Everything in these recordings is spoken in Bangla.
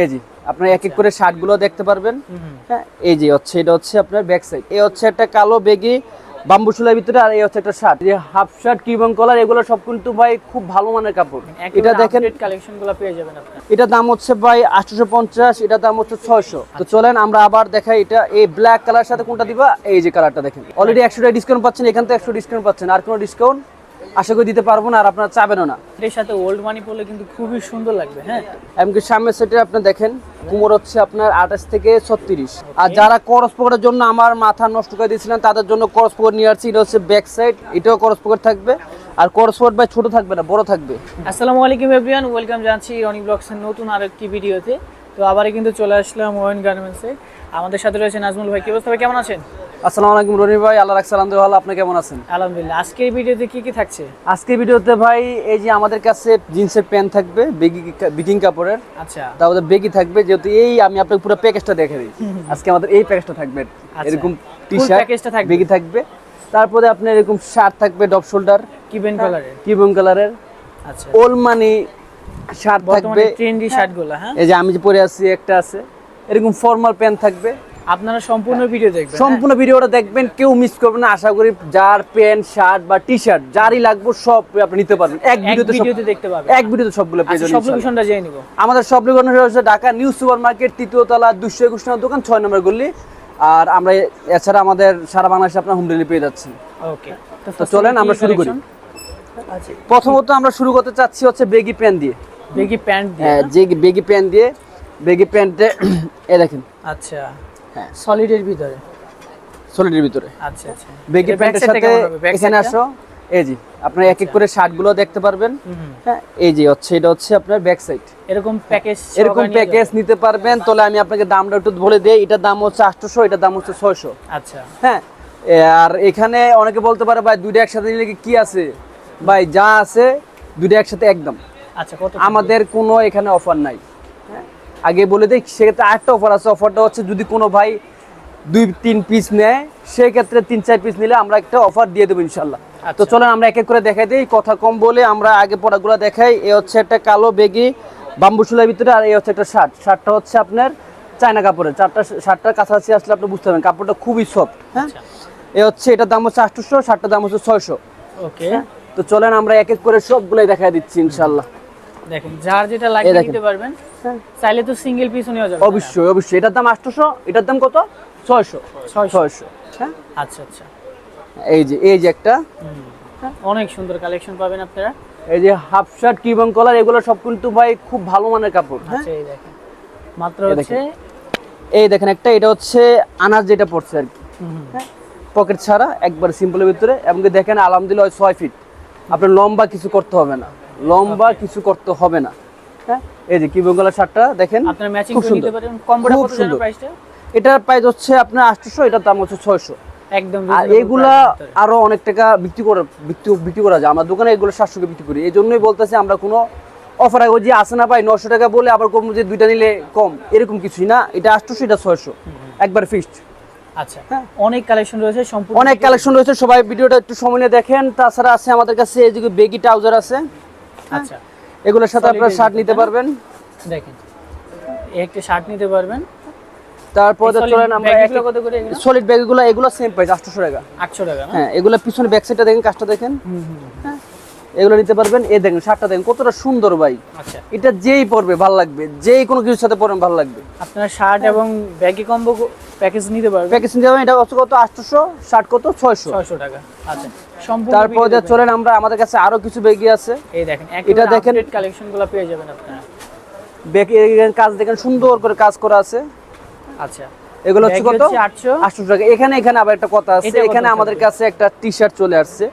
এই জি আপনার এক এক করে শার্টগুলো দেখতে পারবেন। হ্যাঁ এই যে হচ্ছে এটা হচ্ছে আপনার ব্যাক সাইড এই হচ্ছে একটা কালো বেগি বাম্বু শুলার ভিতরে আর এই হচ্ছে একটা শার্ট যে হাফ শার্ট কিবং কলার এগুলো সব কিন্তু ভাই খুব ভালো মানের কাপড়। এটা দেখেন কালেকশনগুলো পেয়ে যাবেন আপনার। এটা দাম হচ্ছে ভাই আটশোশো পঞ্চাশ এটা দাম হচ্ছে ছয়শো। তো চলেন আমরা আবার দেখাই এটা এই ব্ল্যাক কালার সাথে কোনটা দিবা? এই যে কালারটা দেখেন। অলরেডি একশো টাকা ডিসকাউন্ট পাচ্ছেন এখান থেকে একশো ডিসকাউন্ট পাচ্ছেন। আর কোনো ডিসকাউন্ট আশা করি দিতে পারব না আর আপনারা চাবেনও না। এর সাথে ওল্ড মানি পরলে কিন্তু খুবই সুন্দর লাগবে হ্যাঁ? এমনকি সামনের সেটে আপনি দেখেন কুমোর হচ্ছে আপনার আঠাশ থেকে ছত্রিশ। আর যারা করস পকেটের জন্য আমার মাথা নষ্ট করে দিয়েছিলেন তাদের জন্য করস পকেট নিয়ে আসছি এটা হচ্ছে ব্যাক সাইড এটাও করস পকেট থাকবে। আর করস পকেট ভাই ছোট থাকবে না বড় থাকবে। আসসালামু আলাইকুম এভরিওয়ান ওয়েলকাম জানাচ্ছি রনি ব্লগসের নতুন আরেকটি ভিডিওতে তো আবারই কিন্তু চলে আসলাম ওয়েন গার্মেন্টসে আমাদের সাথে রয়েছে নাজমুল ভাই কি অবস্থা ভাই? কেমন আছেন? আসসালামু আলাইকুম রনি ভাই আল্লাহ রাখছে আলহামদুলিল্লাহ আপনি কেমন আছেন? আলহামদুলিল্লাহ আজকের ভিডিওতে কি কি থাকছে? আজকের ভিডিওতে ভাই এই যে আমাদের কাছে জিন্সের প্যান্ট থাকবে বেগি বিকিং কাপড়ের। আচ্ছা। তারপরে বেগি থাকবে যেহেতু এই আমি আপনাকে পুরো প্যাকেজটা দেখে দিই। আজকে আমাদের এই প্যাকেজটা থাকবে আচ্ছা। এরকম টি শার্ট package টা থাকবে। বেগি থাকবে। তারপরে আপনার এরকম শার্ট থাকবে ডপ শোল্ডার কিবেন কালারের কিবং কালারের আচ্ছা। ওল মানি শার্ট থাকবে। ট্রেন্ডি শার্টগুলো হ্যাঁ? এই যে আমি যে পরে আছি একটা আছে। এরকম ফর্মাল প্যান্ট থাকবে। আপনারা সম্পূর্ণ ভিডিও দেখবেন হ্যাঁ? সম্পূর্ণ ভিডিওটা দেখবেন কেউ মিস করবেন না। আশা করি যার প্যান্ট শার্ট বা টি শার্ট যারই লাগবে সব আপনি নিতে পারবেন। এক ভিডিওতে ভিডিওতে দেখতে পাবেন। এক ভিডিওতে সবগুলো পেয়ে আচ্ছা যাবেন সব লোকেশনটা জেনে নিব। আমাদের সব লোকেশন হচ্ছে ঢাকা নিউ সুপার মার্কেট তৃতীয় তলা দুশো একুশ নম্বর দোকান ছয় নম্বর গল্লি আর আমরা এছাড়া আমাদের সারা বাংলাদেশে আপনার হোম ডেলিভারি পেয়ে যাচ্ছেন। ওকে তো চলেন আমরা শুরু করি। আচ্ছা। প্রথমত আমরা শুরু করতে চাচ্ছি হচ্ছে বেগি প্যান্ট দিয়ে। দেখি প্যান্ট দিয়ে হ্যাঁ যে বেগি প্যান্ট দিয়ে বেগি প্যান্টে এ দেখেন। আচ্ছা। হ্যাঁ। সলিডের ভিতরে? সলিডের ভিতরে। আচ্ছা আচ্ছা। বেগি প্যান্টের সাথে এখানে আসো। এই জি আপনার এক এক করে শার্টগুলো দেখতে পারবেন। হ্যাঁ এই যে হচ্ছে এটা হচ্ছে আপনার ব্যাক সাইড এরকম প্যাকেজ এরকম প্যাকেজ নিতে পারবেন তাহলে আমি আপনাকে দামটা একটু বলে দিই। এটার দাম হচ্ছে আটশোশো এটার দাম হচ্ছে ছয়শো। আচ্ছা। হ্যাঁ আর এখানে অনেকে বলতে পারে ভাই দুইটা একসাথে নিলে কি আছে? ভাই যা আছে দুইটা একসাথে একদম। আচ্ছা আমাদের কোনো এখানে অফার নাই? আগে বলে দিই সেক্ষেত্রে আরেকটা অফার আছে। অফারটা হচ্ছে যদি কোনো ভাই দুই তিন পিস নেয় সেক্ষেত্রে তিন চার পিস নিলে আমরা একটা অফার দিয়ে দেবো ইনশাল্লাহ। তো আচ্ছা। চলেন আমরা এক এক করে দেখাই দিই। কথা কম বলে আমরা আগে পড়াগুলো দেখাই। এ হচ্ছে একটা কালো বেগি বাম্বু ভিতরে আর এই হচ্ছে একটা শার্ট। শার্টটা হচ্ছে আপনার চায়না কাপড়ের। চারটা শার্টটার কাছাকাছি আসলে আপনি বুঝতে পারবেন কাপড়টা খুবই সফট হ্যাঁ? আচ্ছা। এ হচ্ছে এটার দাম হচ্ছে আটশোশো শার্টটার দাম হচ্ছে ছয়শো। ওকে। তো চলেন আমরা এক এক করে সবগুলোই দেখাই দিচ্ছি ইনশাল্লাহ। দেখেন যার যেটা দেখেন। নিতে পারবেন। হ্যাঁ। চাইলে তো সিঙ্গেল পিসও নেওয়া যাবে। অবশ্যই অবশ্যই। এটার দাম আটশোশো এটার দাম কত? ছয়শো। ছয়শো। হ্যাঁ? আচ্ছা আচ্ছা। এই যে এই যে একটা। অনেক সুন্দর কালেকশন পাবেন আপনারা। এই যে হাফ শার্ট কিবং কলার এগুলো সব কিন্তু ভাই খুব ভালো মানের কাপড় হ্যাঁ? আচ্ছা এই দেখেন। মাত্র হচ্ছে এই দেখেন একটা এটা হচ্ছে আনাজ যেটা পড়ছে আর কি। হুম। পকেট ছাড়া একবার সিম্পলের ভিতরে। এবং দেখেন আলহামদুলিল্লাহ ওই ছয় ফিট আপনার লম্বা কিছু করতে হবে না। লম্বা কিছু করতে হবে না। হ্যাঁ এই যে কিবং কলার শার্টটা দেখেন আপনারা ম্যাচিং করে নিতে পারেন। কম্বোটা কত জানেন। প্রাইসটা এটার প্রাইস হচ্ছে আপনার আটশোশো এটার দাম হচ্ছে ছয়শো। একদম আর এগুলা। আরও অনেক টাকা বিক্রি করা বিক্রি বিক্রি করা যায়। আমরা দোকানে এগুলো সাতশোকে বিক্রি করি। এই জন্যই বলতেছি আমরা কোনো অফার আগে যে আসে না পাই নশো টাকা বলে আবার কম যে দুইটা নিলে কম এরকম কিছুই না। এটা আটশোশো এটা ছয়শো। একবার ফিক্সড আচ্ছা। হ্যাঁ। অনেক কালেকশন রয়েছে সম্পূর্ণ অনেক কালেকশন রয়েছে। সবাই ভিডিওটা একটু সময় নিয়ে দেখেন। তাছাড়া আছে আমাদের কাছে এই যে বেগি ট্রাউজার আছে। আচ্ছা। এগুলোর সাথে আপনারা শার্ট নিতে পারবেন। দেখেন একটা শার্ট নিতে পারবেন। তারপর চলেন আমরা একটা কত করে এগুলো? সলিড ব্যাগগুলো এগুলো সেম প্রাইস আটশোশো টাকা। 800 টাকা হ্যাঁ এগুলো পিছনে ব্যাক সাইডটা দেখেন কাজটা দেখেন। হুম, হুম, হুম। এগুলো নিতে পারবেন। এই দেখেন শার্টটা দেখেন কতটা সুন্দর ভাই। আচ্ছা। এটা যেই পরবে ভালো লাগবে। যেই কোনো কিছুর সাথে পরবেন ভালো লাগবে। আপনারা শার্ট এবং ব্যাগি কম্বো প্যাকেজ নিতে পারবেন। প্যাকেজিং যাবেন এটা হচ্ছে কত? আটশোশো শার্ট কত? ছয়শো। 600 টাকা। আচ্ছা সম্পূর্ণ তারপর যে। চলেন আমরা আমাদের কাছে আরও কিছু বেগি আছে। এই দেখেন এটা এটা দেখেন। কালেকশনগুলো পেয়ে যাবেন আপনারা। এর কাজ দেখেন সুন্দর করে কাজ করা আছে। আচ্ছা। এগুলো হচ্ছে কত? 800 টাকা। এখানে এখানে আবার একটা কথা আছে। এখানে আমাদের কাছে একটা টি শার্ট চলে আসছে।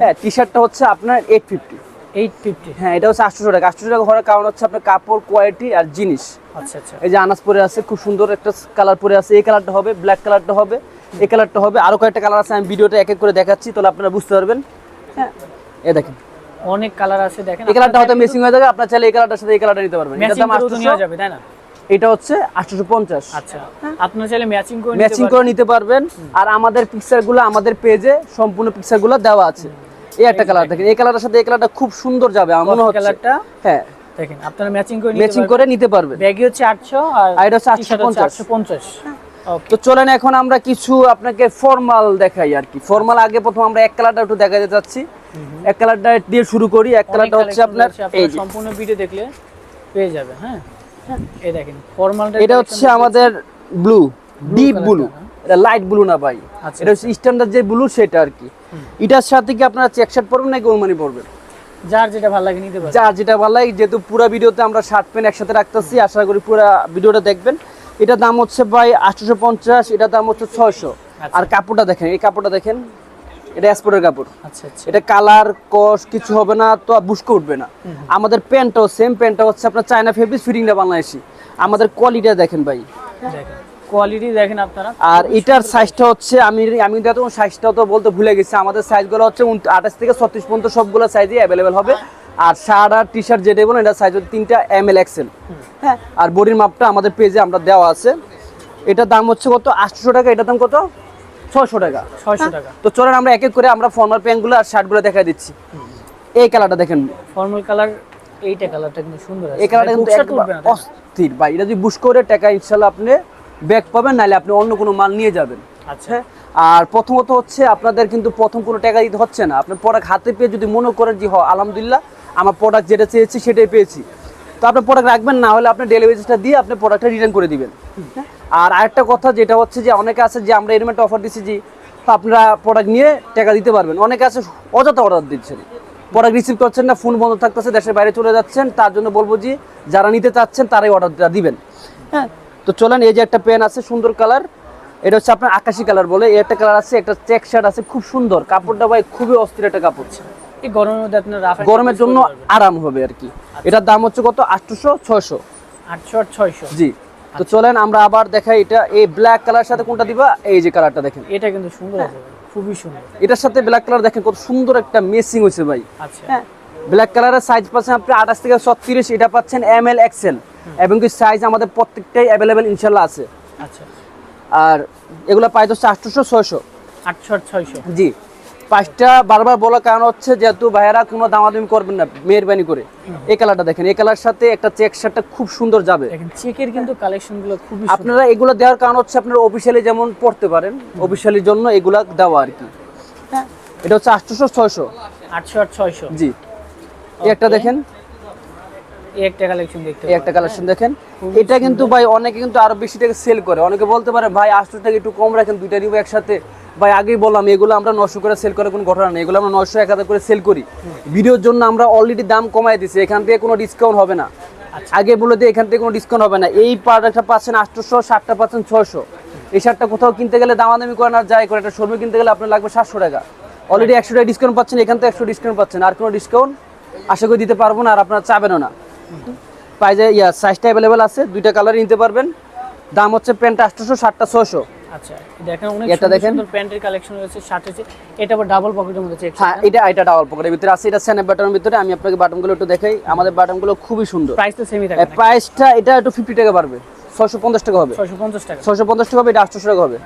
হ্যাঁ টি শার্টটা হচ্ছে আপনার এইট ফিফটি 850 হ্যাঁ এটা হচ্ছে আটশো টাকা। আটশো টাকা হওয়ার কারণ হচ্ছে আপনার কাপড় কোয়ালিটি আর জিনিস। আচ্ছা আচ্ছা। এই যে আনাজ পরে আছে খুব সুন্দর একটা কালার পরে আছে। এই কালারটা হবে ব্ল্যাক কালারটা হবে। এই কালারটা হবে। আরও কয়েকটা কালার আছে আমি ভিডিওটা এক এক করে দেখাচ্ছি তাহলে আপনারা বুঝতে পারবেন। হ্যাঁ এই দেখেন। অনেক কালার আছে দেখেন। এই কালারটা হয়তো মেসিং হয়ে যাবে আপনার চাইলে এই কালারটার সাথে এই কালারটা নিতে পারবেন। ম্যাচিং দাম করে তো 800 যাবে তাই না? এটা হচ্ছে 850 আচ্ছা। আপনারা চাইলে ম্যাচিং করে নিতে ম্যাচিং করে পারবেন নিতে পারবেন। আর আমাদের পিকচারগুলো আমাদের পেজে সম্পূর্ণ পিকচারগুলো দেওয়া আছে। এই একটা কালার দেখেন। এই কালারের সাথে এই কালারটা খুব সুন্দর যাবে আমার মনে হচ্ছে। কালারটা হ্যাঁ। দেখেন আপনারা ম্যাচিং করে ম্যাচিং করে নিতে পারবেন। ব্যাগই হচ্ছে 800 আর এটা হচ্ছে টি-শার্ট 850 850 ওকে তো চলেন এখন আমরা কিছু আপনাকে ফর্মাল দেখাই আর কি। ফর্মাল আগে প্রথম আমরা এক কালারটা একটু দেখাতে যাচ্ছি এক কালারটা দিয়ে শুরু করি। এক কালারটা হচ্ছে আপনার সম্পূর্ণ ভিডিও দেখলে পেয়ে যাবে হ্যাঁ। এই দেখেন ফর্মালটা এটা হচ্ছে আমাদের ব্লু ডিপ ব্লু এটা লাইট ব্লু না ভাই। আচ্ছা, এটা হচ্ছে স্ট্যান্ডার্ড যে ব্লু সেটা আর কি। এটার সাথে কি আপনারা চেক শার্ট পরবেন নাকি ওলমানি পরবেন? যার যেটা ভালো লাগে নিতে পারে যা যেটা ভালো লাগে যেহেতু পুরো ভিডিওতে আমরা শার্ট প্যান্ট একসাথে রাখতেছি আশা করি পুরো ভিডিওটা দেখবেন। এটা দাম হচ্ছে ভাই আটশোশো পঞ্চাশ এটা দাম হচ্ছে ছয়শো। আচ্ছা। আর কাপড়টা দেখেন এই কাপড়টা দেখেন। এটা স্পোর্টের কাপড়। আচ্ছা আচ্ছা। এটা কালার কস কিছু হবে না তো বুসকে উঠবে না। আমাদের প্যান্টটাও সেম প্যান্টটা হচ্ছে আপনার চায়না ফেব্রিক ফিটিংটা বাংলাদেশি। আমাদের কোয়ালিটিটা দেখেন ভাই। কোয়ালিটি দেখেন আপনারা। আর এটার সাইজটা হচ্ছে আমি আমি এত সাইজটা তো বলতে ভুলে গেছি আমাদের সাইজগুলো হচ্ছে আঠাশ থেকে ছত্রিশ পর্যন্ত সবগুলো সাইজই অ্যাভেলেবেল হবে। আর শার্ট আর টি শার্ট যেটা বলুন এটা সাইজ হচ্ছে তিনটা এম এল এক্সেল হ্যাঁ আর বডির মাপটা আমাদের পেজে আমরা দেওয়া আছে। এটার দাম হচ্ছে কত? আটশো টাকা এটার দাম কত? ছশো টাকা। 600 টাকা। তো চলেন আমরা এক এক করে আমরা ফর্মাল প্যান্টগুলো আর শার্টগুলো দেখা দিচ্ছি। এই কালারটা দেখেন। ফর্মাল কালার এইটা কালারটা কিন্তু সুন্দর এই কালারটা কিন্তু? অস্থির। ভাই এটা যদি বুশ করে টাকা ইনশাল্লাহ আপনি ব্যাগ পাবেন নাহলে আপনি অন্য কোনো মাল নিয়ে যাবেন। আচ্ছা। হ্যাঁ? আর প্রথমত হচ্ছে আপনাদের কিন্তু প্রথম কোনো টাকা দিতে হচ্ছে না। আপনার প্রোডাক্ট হাতে পেয়ে যদি মনে করেন যে হ আলহামদুলিল্লাহ আমার প্রোডাক্ট যেটা চেয়েছি সেটাই পেয়েছি। তো আপনি প্রোডাক্ট রাখবেন না হলে আপনি ডেলিভারিটা দিয়ে আপনি প্রোডাক্টটা রিটার্ন করে দিবেন? আর আরেকটা কথা যেটা হচ্ছে যে অনেকে আছে যে আমরা এরকম একটা অফার দিচ্ছি যে আপনারা প্রোডাক্ট নিয়ে টাকা দিতে পারবেন। অনেকে আছে অযথা অর্ডার দিচ্ছেন। প্রোডাক্ট রিসিভ করছেন না ফোন বন্ধ থাকতেছে দেশের বাইরে চলে যাচ্ছেন তার জন্য বলব যে যারা নিতে চাচ্ছেন তারাই অর্ডারটা দিবেন। হ্যাঁ? তো চলেন এই যে একটা পেন আছে সুন্দর কালার এটা হচ্ছে আপনার আকাশি কালার বলে। এই একটা কালার আছে একটা চেক শার্ট আছে খুব সুন্দর। কাপড়টা ভাই খুবই অস্থির একটা কাপড়। গরমের জন্য আরাম হবে আর কি। এটার দাম হচ্ছে কত? আটশোশো ছয়শো। 800 আর 600 জি। তো চলেন আমরা আবার দেখাই এটা। এই ব্ল্যাক কালার সাথে কোনটা দিবা? এই যে কালারটা দেখেন। এটা কিন্তু সুন্দর আছে ভাই, খুবই সুন্দর। এটার সাথে ব্ল্যাক কালার দেখেন কত সুন্দর একটা মেসিং হয়েছে ভাই। আচ্ছা। হ্যাঁ। ব্ল্যাক কালারের সাইজ পাচ্ছেন আপনি আঠাশ থেকে ছত্রিশ এটা পাচ্ছেন এম এল এক্সেল এবং কি সাইজ আমাদের প্রত্যেকটাই অ্যাভেলেবেল ইনশাল্লাহ আছে। আচ্ছা। আর এগুলো প্রাইস হচ্ছে আটশোশো ছয়শো। 800 আর 600 জি। পাঁচটা বারবার বলার কারণ হচ্ছে যেহেতু ভাইয়েরা কোনো দামাদামি করবেন না মেহরবানি করে। এই কালারটা দেখেন এই কালার সাথে একটা চেক শার্টটা খুব সুন্দর যাবে। চেকের কিন্তু কালেকশনগুলো খুবই আপনারা এগুলো দেওয়ার কারণ হচ্ছে আপনারা অফিসিয়ালি যেমন পড়তে পারেন অফিসিয়ালির জন্য এগুলা দেওয়া আর কি। হ্যাঁ। এটা হচ্ছে আটশোশো ছয়শো। 800 আর 600 জি। এই একটা দেখেন। এই একটা কালেকশন দেখতে এই একটা কালেকশন দেখেন। এটা কিন্তু ভাই অনেকে কিন্তু আরও বেশি টাকা সেল করে। অনেকে বলতে পারে ভাই আটশো টাকা একটু কম রাখেন দুইটা নিবো একসাথে। ভাই আগেই বললাম এগুলো আমরা নশো করে সেল করে কোনো ঘটনা নেই। এগুলো আমরা নশো এক হাজার করে সেল করি। ভিডিওর জন্য আমরা অলরেডি দাম কমাই দিছি। এখান থেকে কোনো ডিসকাউন্ট হবে না। আচ্ছা। আগে বলে দিয়ে এখান থেকে কোনো ডিসকাউন্ট হবে না। এই প্রোডাক্টটা পাচ্ছেন আটশোশো ষাটটা পাচ্ছেন ছয়শো। এই শার্টটা কোথাও কিনতে গেলে দামাদামি করে না যায় করে একটা শোরুমে কিনতে গেলে আপনার লাগবে সাতশো টাকা। অলরেডি একশো টাকা ডিসকাউন্ট পাচ্ছেন এখান থেকে একশো ডিসকাউন্ট পাচ্ছেন। আর কোনো ডিসকাউন্ট আশা করি দিতে পারব না আর আপনারা চাবেনও না। প্রাইজে ইয়া সাইজটা অ্যাভেলেবেল আছে দুইটা কালার নিতে পারবেন। দাম হচ্ছে প্যান্টটা আটশোশো ষাটটা ছয়শো। আচ্ছা দেখেন অনেক এটা দেখেন। প্যান্টের কালেকশন রয়েছে শার্টের এটা আবার ডাবল পকেটের মধ্যে হ্যাঁ এটা এটা ডাবল পকেটের ভিতরে আছে এটা স্যানের বাটনের ভিতরে। আমি আপনাকে বাটনগুলো একটু দেখাই। আমাদের বাটনগুলো খুবই সুন্দর। সেমই থাকে প্রাইসটা এটা একটু ফিফটি টাকা বাড়বে। ছয়শো পঞ্চাশ টাকা হবে। 650 টাকা। ছয়শো পঞ্চাশ টাকা হবে এটা আটশোশো টাকা হবে।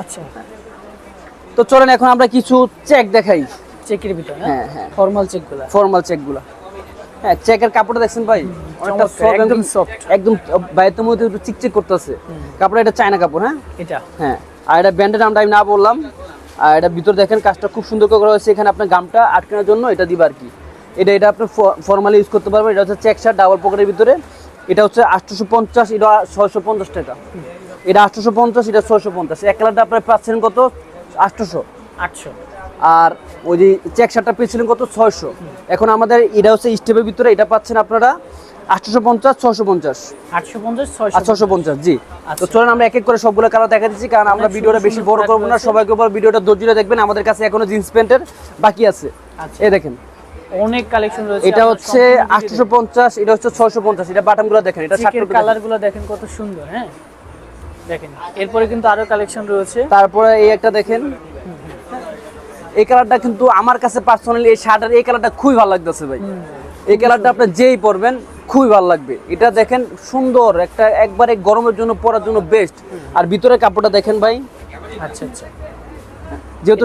আচ্ছা। তো চলেন এখন আমরা কিছু চেক দেখাই। চেকের ভিতর হ্যাঁ? হ্যাঁ ফর্মাল চেকগুলো ফর্মাল চেকগুলো হ্যাঁ চেকের কাপড়টা দেখছেন ভাই? অনেকটা soft, একদম soft। একদম বাইরের মধ্যে একটু চিকচিক করতেছে। কাপড় এটা চায়না কাপড় হ্যাঁ? এটা? হ্যাঁ আর এটা ব্যান্ডের নামটা আমি না বললাম। আর এটা ভিতর দেখেন কাজটা খুব সুন্দর করে করা হয়েছে। এখানে আপনার গামটা আটকানোর জন্য এটা দিবা আর কি। এটা এটা আপনি ফর্মালি ইউজ করতে পারবেন। এটা হচ্ছে চেক শার্ট ডাবল পকেটের ভিতরে। এটা হচ্ছে আটশোশো পঞ্চাশ এটা ছয়শো পঞ্চাশ টাকা এটা আটশোশো পঞ্চাশ এটা ছয়শো পঞ্চাশ এক কালারটা আপনার পাচ্ছেন কত? আটশোশো। 800 আর ওই যে চেক শার্টটা পেয়েছিলেন কত? ছয়শো। এখন আমাদের এটা হচ্ছে স্টেপের ভিতরে এটা পাচ্ছেন আপনারা আটশোশো পঞ্চাশ ছশো পঞ্চাশ। 850 আর 600 ছশো পঞ্চাশ জি। তো আচ্ছা। চলেন আমরা এক এক করে সবগুলো কালার দেখা দিচ্ছি কারণ আমরা ভিডিওটা বেশি বড় করব না সবাইকে বল ভিডিওটা ধৈর্য দেখবেন আমাদের কাছে এখনও জিন্স প্যান্টের বাকি আছে। আচ্ছা। এই দেখেন। অনেক কালেকশন রয়েছে। এটা হচ্ছে আটশোশো পঞ্চাশ এটা হচ্ছে ছয়শো পঞ্চাশ এটা বাটামগুলো দেখেন এটা কালারগুলো দেখেন। কত সুন্দর হ্যাঁ? দেখেন এরপরে কিন্তু আরও কালেকশন রয়েছে। তারপরে এই একটা দেখেন এই কালারটা কিন্তু আমার কাছে পার্সোনালি এই শার্টের এই কালারটা খুবই ভালো লাগতেছে ভাই। এই কালারটা আপনি যেই পরবেন খুবই ভালো লাগবে। এটা দেখেন সুন্দর একটা একবারে গরমের জন্য পরার জন্য বেস্ট আর ভিতরে কাপড়টা দেখেন ভাই। আচ্ছা আচ্ছা। যেহেতু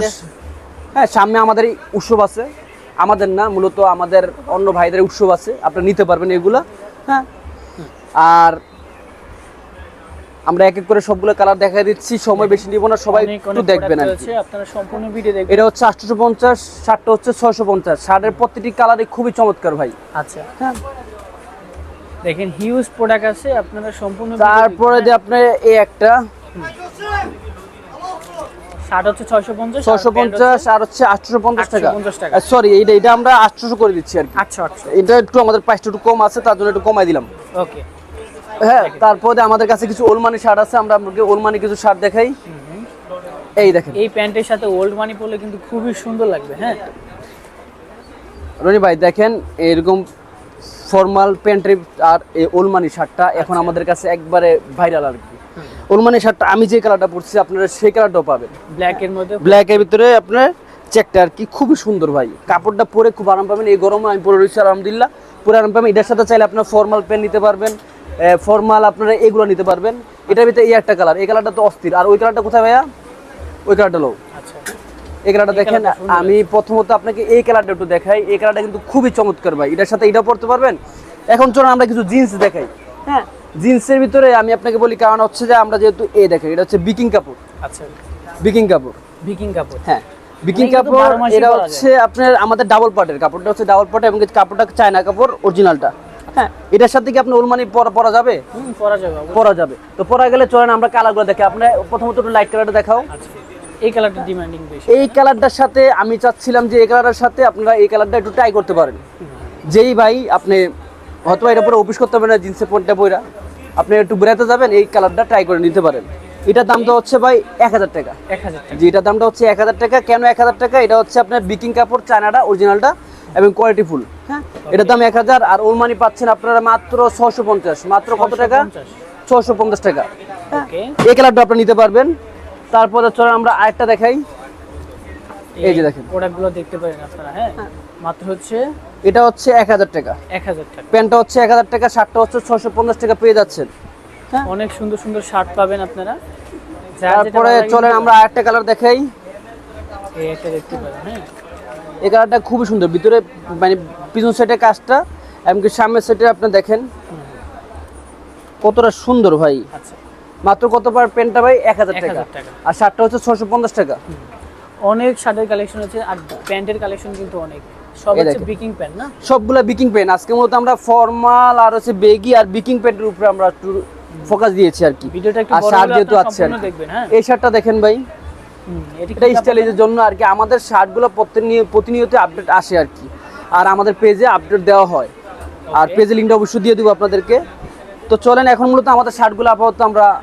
হ্যাঁ সামনে আমাদের উৎসব আছে। আমাদের না মূলত আমাদের অন্য ভাইদের উৎসব আছে। আপনি নিতে পারবেন এগুলো। হ্যাঁ। আর আমরা এক এক করে সবগুলো কালার দেখা দিচ্ছি। সময় বেশি নিব না সবাই একটু দেখবেন আর কি আপনারা সম্পূর্ণ ভিডিও দেখবেন। এটা হচ্ছে আটশোশো পঞ্চাশ শার্টটা হচ্ছে ছয়শো পঞ্চাশ শার্টের প্রতিটি কালারই খুবই চমৎকার ভাই। আচ্ছা হ্যাঁ। দেখেন হিউজ প্রোডাক্ট আছে আপনারা সম্পূর্ণ তারপরে যে। আপনার এই একটা শার্ট হচ্ছে ছয়শো পঞ্চাশ ছয়শো পঞ্চাশ আর হচ্ছে আটশোশো পঞ্চাশ টাকা। 850 টাকা। সরি এইটা এটা আমরা আটশোশো করে দিচ্ছি আর কি আটশো। এটা একটু আমাদের প্রাইসটা একটু কম আছে তার জন্য একটু কমাই দিলাম। ওকে হ্যাঁ তারপরে আমাদের কাছে কিছু ওলমানি শার্ট আছে আমরা আপনাকে ওলমানি কিছু শার্ট দেখাই। এই দেখেন। এই প্যান্টের সাথে ওল্ড মানি পরলে কিন্তু খুবই সুন্দর লাগবে হ্যাঁ। রনি ভাই দেখেন এরকম ফর্মাল প্যান্টের আর এই ওলমানি শার্টটা এখন আমাদের কাছে একবারে ভাইরাল আর কি। ওলমানি শার্টটা আমি যে কালারটা পরছি আপনারা সেই কালারটাও পাবেন। ব্ল্যাক এর মধ্যে? ব্ল্যাক এর ভিতরে আপনার চেকটা আর কি খুবই সুন্দর ভাই। কাপড়টা পরে খুব আরাম পাবেন। এই গরমে আমি পরে রয়েছি আলহামদুলিল্লাহ। পুরো আরাম পাবেন। এটার সাথে চাইলে আপনার ফর্মাল প্যান্ট নিতে পারবেন। ফর্মাল আপনারা এগুলো নিতে পারবেন। এটার ভিতরে এই একটা কালার এই কালারটা তো অস্থির। আর ওই কালারটা কোথায় ভাইয়া? ওই কালারটা লো আচ্ছা। এই কালারটা দেখেন আমি প্রথমত আপনাকে এই কালারটা একটু দেখাই। এই কালারটা কিন্তু খুবই চমৎকার ভাই। এটার সাথে এটা পড়তে পারবেন। এখন চলুন আমরা কিছু জিন্স দেখাই। হ্যাঁ? জিন্সের ভিতরে আমি আপনাকে বলি কারণ হচ্ছে যে আমরা যেহেতু এ দেখাই এটা হচ্ছে বিকিং কাপড়। আচ্ছা। বিকিং কাপড়। ভিকিং কাপড়। হ্যাঁ। বিকিং মানে তো কাপড় এটা হচ্ছে আপনার আমাদের ডাবল পার্টের কাপড়টা হচ্ছে ডাবল পার্ট এবং কাপড়টা চায়না কাপড় অরিজিনালটা হ্যাঁ। এটার সাথে কি আপনি ওলমানি পরা পরা যাবে? পরা যাবে পরা যাবে। তো পরা গেলে চলেন আমরা কালারগুলো দেখে। আপনি প্রথমত একটু লাইট কালারটা দেখাও। আচ্ছা। এই কালারটা ডিমান্ডিং বেশি। এই কালারটার সাথে আমি চাচ্ছিলাম যে এই কালারের সাথে আপনারা এই কালারটা একটু ট্রাই করতে পারেন। যেই ভাই আপনি হয়তো এটা পরে অফিস করতে পারেন না জিন্সের প্যান্টটা পরে আপনি একটু বেড়াতে যাবেন এই কালারটা ট্রাই করে নিতে পারেন। এটার দামটা হচ্ছে ভাই এক হাজার টাকা। এক হাজার টাকা। যে এটার দামটা হচ্ছে এক হাজার টাকা। কেন এক হাজার টাকা? এটা হচ্ছে আপনার বিকিং কাপড় চায়নাটা অরিজিনালটা এবং কোয়ালিটি ফুল হ্যাঁ। এটার দাম এক হাজার আর ওলমানি পাচ্ছেন আপনারা মাত্র ছশো পঞ্চাশ। মাত্র কত টাকা? 650 ছশো পঞ্চাশ টাকা। হ্যাঁ ওকে। এই কালারটা আপনি নিতে পারবেন। তারপরে চলেন আমরা আরেকটা দেখাই। এই যে দেখেন। প্রোডাক্টগুলো দেখতে পারেন আপনারা হ্যাঁ? মাত্র হচ্ছে এটা হচ্ছে এক হাজার টাকা। এক হাজার টাকা। প্যান্টটা হচ্ছে এক হাজার টাকা শার্টটা হচ্ছে ছশো পঞ্চাশ টাকা পেয়ে যাচ্ছেন। হ্যাঁ। অনেক সুন্দর সুন্দর শার্ট পাবেন আপনারা। তারপরে চলেন আমরা আরেকটা কালার দেখাই। এই একটা দেখতে পারেন হ্যাঁ। এই কালারটা খুবই সুন্দর। ভিতরে মানে পিছন সাইডের কাজটা এমনকি সামনের সাইডে আপনি দেখেন কতটা সুন্দর ভাই। আচ্ছা। মাত্র কত পার প্যান্টটা ভাই? এক হাজার টাকা। আর শার্টটা হচ্ছে ছশো পঞ্চাশ টাকা। অনেক শার্টের কালেকশন আছে আর প্যান্টের কালেকশন কিন্তু অনেক। সবগুলা বিকিং পেন আজকে মূলত আমরা ফর্মাল আর হচ্ছে বেগি আর বিকিং প্যান্টের উপরে আমরা একটু ফোকাস দিয়েছি আর কি। ভিডিওটা আর শার্ট যেহেতু আছে হ্যাঁ। এই শার্টটা দেখেন ভাই। এটা স্টাইলিজের জন্য আর কি আমাদের শার্টগুলো প্রতিনিয়ত প্রতিনিয়ত আপডেট আসে আর কি। আর আমাদের পেজে আপডেট দেওয়া হয়। আর পেজে লিঙ্কটা অবশ্যই দিয়ে দিব আপনাদেরকে। তো চলেন এখন মূলত আমাদের শার্টগুলো আপাতত আমরা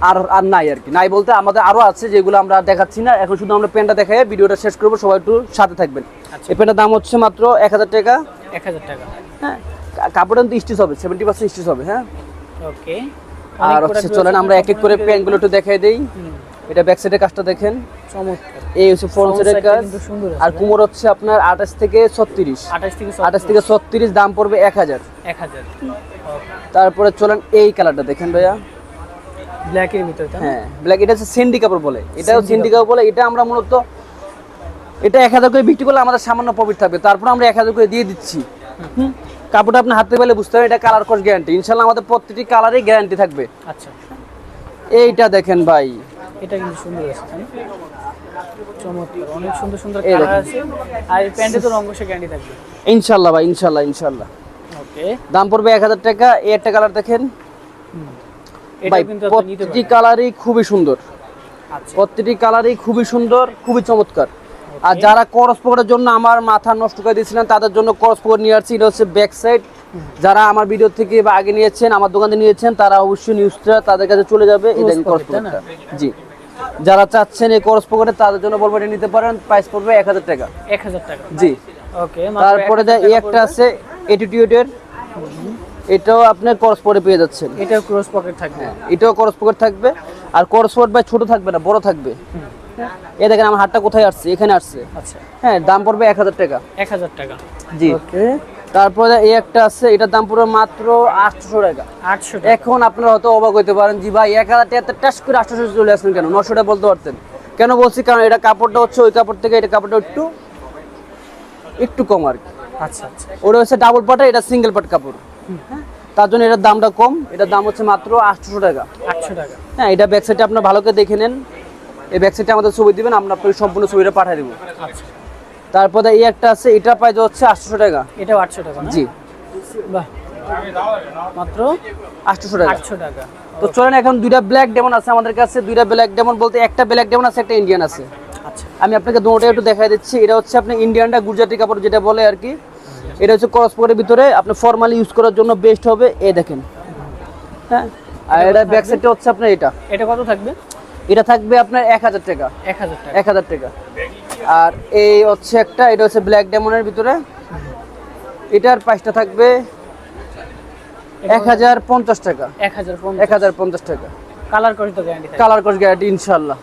আর আর নাই আর কি। নাই বলতে আমাদের আরও আছে যেগুলো আমরা দেখাচ্ছি না। এখন শুধু আমরা পেনটা দেখাই ভিডিওটা শেষ করব সবাই একটু সাথে থাকবেন। আচ্ছা। এই পেনটার দাম হচ্ছে মাত্র এক হাজার টাকা। এক হাজার টাকা। হ্যাঁ কা- কাপড়টা কিন্তু স্টিচ হবে সেভেন্টি পার্সেন্ট স্টিচ হবে হ্যাঁ। ওকে আর হচ্ছে চলেন আমরা এক এক করে পেনগুলো একটু দেখাই দেই। এটা ব্যাক সাইডের কাজটা দেখেন। চমৎকার। এই হচ্ছে ফ্রন্ট সাইডের কাজ। আর কুমোর হচ্ছে আপনার আঠাশ থেকে ছত্রিশ। আঠাশ থেকে আঠাশ থেকে ছত্রিশ দাম পড়বে এক হাজার। এক হাজার। তারপরে চলেন এই কালারটা দেখেন ভাইয়া। ব্ল্যাকের ভিতরে হ্যাঁ ব্ল্যাক এটা হচ্ছে সেন্ডি কাপড় বলে। এটাও সেন্ডি কাপড়। বলে। এটা আমরা মূলত এটা এক হাজার করে বিক্রি করলে আমাদের সামান্য প্রফিট থাকবে। তারপর আমরা এক হাজার করে দিয়ে দিচ্ছি। হুম। কাপড়টা আপনি হাতে পেলে বুঝতে হবে এটা কালার কোর্স গ্যারান্টি ইনশাল্লাহ আমাদের প্রত্যেকটি কালারই গ্যারান্টি থাকবে। আচ্ছা। এইটা দেখেন ভাই। এটা কিন্তু সুন্দর আছে চমৎকার অনেক সুন্দর সুন্দর কালার আছে। আর এই প্যান্টে তো রঙ কষে গ্যারান্টি থাকবে। ইনশাল্লাহ ভাই ইনশাল্লাহ ইনশাল্লাহ। ওকে। দাম পড়বে এক হাজার টাকা এই একটা কালার দেখেন। এটা কিন্তু প্রতিটি কালারই খুবই সুন্দর। আচ্ছা। প্রতিটি কালারই খুবই সুন্দর খুবই চমৎকার। আর যারা করস পকেটের জন্য আমার মাথা নষ্ট করে দিয়েছিলেন তাদের জন্য করস পকেট নিয়ে আসছি এটা হচ্ছে ব্যাক সাইড যারা আমার ভিডিও থেকে বা আগে নিয়েছেন আমার দোকানে নিয়েছেন তারা অবশ্যই নিউজটা তাদের কাছে চলে যাবে দেখেন করস? পকেটটা জি। যারা চাচ্ছেন এই করস পকেটে তাদের জন্য বলব এটা নিতে পারেন। প্রাইস পড়বে এক হাজার টাকা। এক হাজার টাকা। জি। ওকে তারপরে যে এই একটা আছে এটিটিউডের এটাও আপনার করস পরে পেয়ে যাচ্ছেন। এটাও ক্রস পকেট থাকবে। এটাও করস পকেট থাকবে। আর করস পকেট ভাই ছোট থাকবে না বড় থাকবে। এ দেখেন আমার হাতটা কোথায় আসছে? এখানে আসছে। আচ্ছা। হ্যাঁ দাম পড়বে এক হাজার টাকা। এক হাজার টাকা। জি। ওকে তারপরে এই একটা আছে এটার দাম পুরো মাত্র আটশো টাকা। আটশো এখন আপনারা হয়তো অবাক হইতে পারেন জি ভাই এক হাজার টাকা টাস করে আটশো চলে আসলেন কেন? নশো টাকা বলতে পারতেন। কেন বলছি? কারণ এটা কাপড়টা হচ্ছে ওই কাপড় থেকে এটা কাপড়টা একটু একটু কম আর কি। আচ্ছা আচ্ছা। ওটা হচ্ছে ডাবল পাটা এটা সিঙ্গেল পাট কাপড়। হ্যাঁ তার জন্য এটার দামটা কম এটার দাম হচ্ছে মাত্র আটশো টাকা। আটশো টাকা। হ্যাঁ এটা ব্যাক সাইডটা আপনার ভালো করে দেখে নেন। এই ব্যাক সাইডটা আমাদের ছবি দিবেন আমরা আপনাকে সম্পূর্ণ ছবিটা পাঠিয়ে দেবো। আচ্ছা। তারপরে এই একটা আছে এটা প্রাইস হচ্ছে আটশো টাকা। এটাও আটশো টাকা জি। বাহ। মাত্র আটশো টাকা। আটশো টাকা। তো চলেন এখন দুইটা ব্ল্যাক ডেমন আছে আমাদের কাছে। দুইটা ব্ল্যাক ডেমন বলতে একটা ব্ল্যাক ডেমন আছে একটা ইন্ডিয়ান আছে। আচ্ছা। আমি আপনাকে দুটোটা একটু দেখাই দিচ্ছি। এটা হচ্ছে আপনি ইন্ডিয়ানটা গুজরাটি কাপড় যেটা বলে আর কি। এটা হচ্ছে ক্রস পকেটের ভিতরে। আপনি ফর্মালি ইউজ করার জন্য বেস্ট হবে। এই দেখেন। হ্যাঁ? আর এটা ব্যাক সাইডটা হচ্ছে আপনার এটা। এটা কত থাকবে? এটা থাকবে আপনার এক হাজার টাকা। এক হাজার টাকা। এক হাজার টাকা। আর এই হচ্ছে একটা এটা হচ্ছে ব্ল্যাক ডেমনের ভিতরে। এটার প্রাইসটা থাকবে এক হাজার পঞ্চাশ টাকা। এক হাজার এক হাজার পঞ্চাশ টাকা। কালার করে তো গ্যারান্টি কালার গ্যারান্টি ইনশাল্লাহ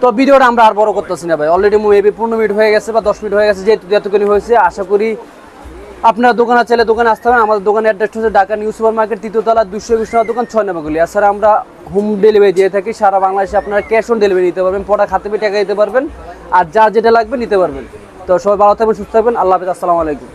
তো ভিডিওটা আমরা আর বড় করতেছি না ভাই। অলরেডি মেবি পনেরো মিনিট হয়ে গেছে বা দশ মিনিট হয়ে গেছে যেহেতু এতখানি হয়েছে আশা করি আপনার দোকান আছে দোকানে আসতে হবে আমাদের দোকানের অ্যাড্রেস হচ্ছে ঢাকা নিউ সুপার মার্কেট তৃতীয়তলা দুশো একুশ টাকা দোকান, ছয় নম্বরগুলি আর স্যার আমরা হোম ডেলিভারি দিয়ে থাকি। সারা বাংলাদেশে আপনারা ক্যাশ অন ডেলিভারি নিতে পারবেন। পড়া খাতে পেয়ে টাকা দিতে পারবেন। আর যা যেটা লাগবে নিতে পারবেন। তো সবাই ভালো থাকবেন, সুস্থ থাকবেন। আল্লাহ হাফিজ, আসসালামু আলাইকুম।